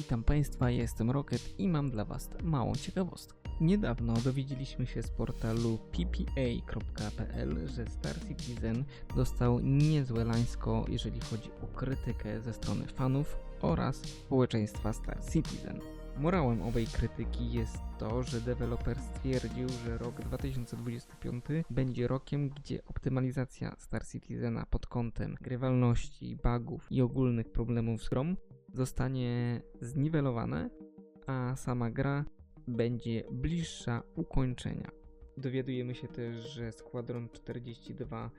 Witam Państwa, jestem Rocket i mam dla Was małą ciekawostkę. Niedawno dowiedzieliśmy się z portalu ppa.pl, że Star Citizen dostał niezłe lańsko, jeżeli chodzi o krytykę ze strony fanów oraz społeczeństwa Star Citizen. Morałem owej krytyki jest to, że deweloper stwierdził, że rok 2025 będzie rokiem, gdzie optymalizacja Star Citizena pod kątem grywalności, bugów i ogólnych problemów z grą zostanie zniwelowane, a sama gra będzie bliższa ukończenia. Dowiadujemy się też, że Squadron 42,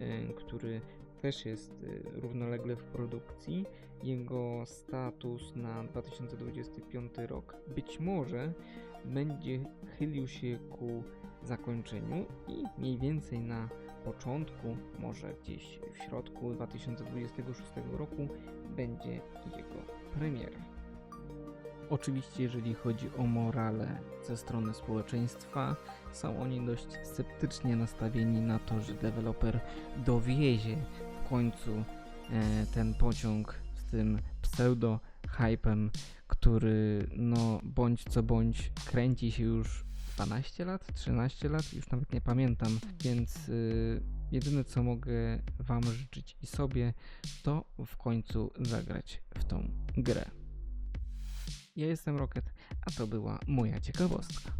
y, który też jest y, równolegle w produkcji, jego status na 2025 rok być może będzie chylił się ku zakończeniu i mniej więcej na początku, może gdzieś w środku 2026 roku będzie jego premiera. Oczywiście, jeżeli chodzi o morale ze strony społeczeństwa, są oni dość sceptycznie nastawieni na to, że deweloper dowiezie w końcu e, ten pociąg z tym pseudo-hypem, który no bądź co bądź kręci się już 12 lat, 13 lat, już nawet nie pamiętam, więc y, jedyne co mogę Wam życzyć i sobie, to w końcu zagrać w tą grę. Ja jestem Rocket, a to była moja ciekawostka.